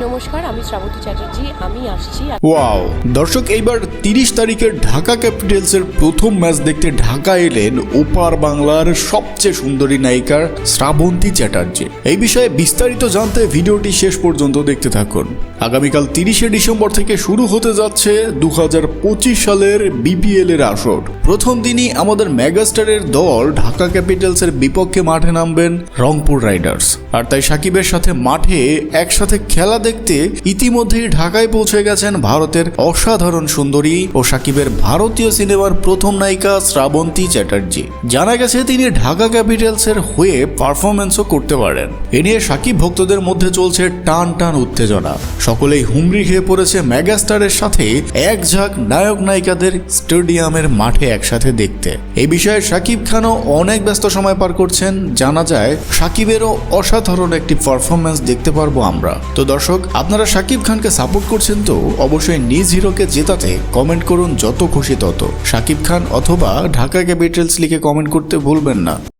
নমস্কার, আমি শ্রাবন্তী চ্যাটার্জি, আমি আসছি ওয়াও দর্শক, এইবার তিরিশ তারিখের ঢাকা ক্যাপিটালসের প্রথম ম্যাচ দেখতে ঢাকা এলেন ওপার বাংলার সবচেয়ে সুন্দরী নায়িকা শ্রাবন্তী চ্যাটার্জি। এই বিষয়ে বিস্তারিত জানতে ভিডিওটি শেষ পর্যন্ত দেখতে থাকুন। আগামীকাল তিরিশে ডিসেম্বর থেকে শুরু হতে যাচ্ছে দু পঁচিশ সালের বিপিএল এর আসর। প্রথম দিনই আমাদের মেগাস্টারের দল ঢাকা ক্যাপিটালসের বিপক্ষে মাঠে নামবেন রংপুর রাইডার্স। আর তাই সাকিবের সাথে মাঠে একসাথে খেলা দেখতে ইতিমধ্যেই ঢাকায় পৌঁছে গেছেন ভারতের অসাধারণ সুন্দরী ও সাকিবের ভারতীয় সিনেমার প্রথম নায়িকা শ্রাবন্তী চ্যাটার্জি। জানা গেছে তিনি ঢাকা ক্যাপিটালসের হয়ে পারফরমেন্সও করতে পারেন। এ নিয়ে সাকিব ভক্তদের মধ্যে চলছে টান টান উত্তেজনা। সকলেই হুমড়ি খেয়ে পড়েছে মেগাস্টারের সাথে এক ঝাঁক নায়ক নায়িকাদের স্টেডিয়ামের মাঠে একসাথে দেখতে। এই বিষয়ে সাকিব খানও অনেক ব্যস্ত সময় পার করছেন। জানা যায়, সাকিবেরও অসাধারণ একটি পারফরমেন্স দেখতে পারব আমরা। তো দর্শক, আপনারা সাকিব খানকে সাপোর্ট করছেন তো অবশ্যই নিজ হিরোকে জেতাতে কমেন্ট করুন যত খুশি তত। সাকিব খান অথবা ঢাকা ক্যাপিটালস লিখে কমেন্ট করতে ভুলবেন না।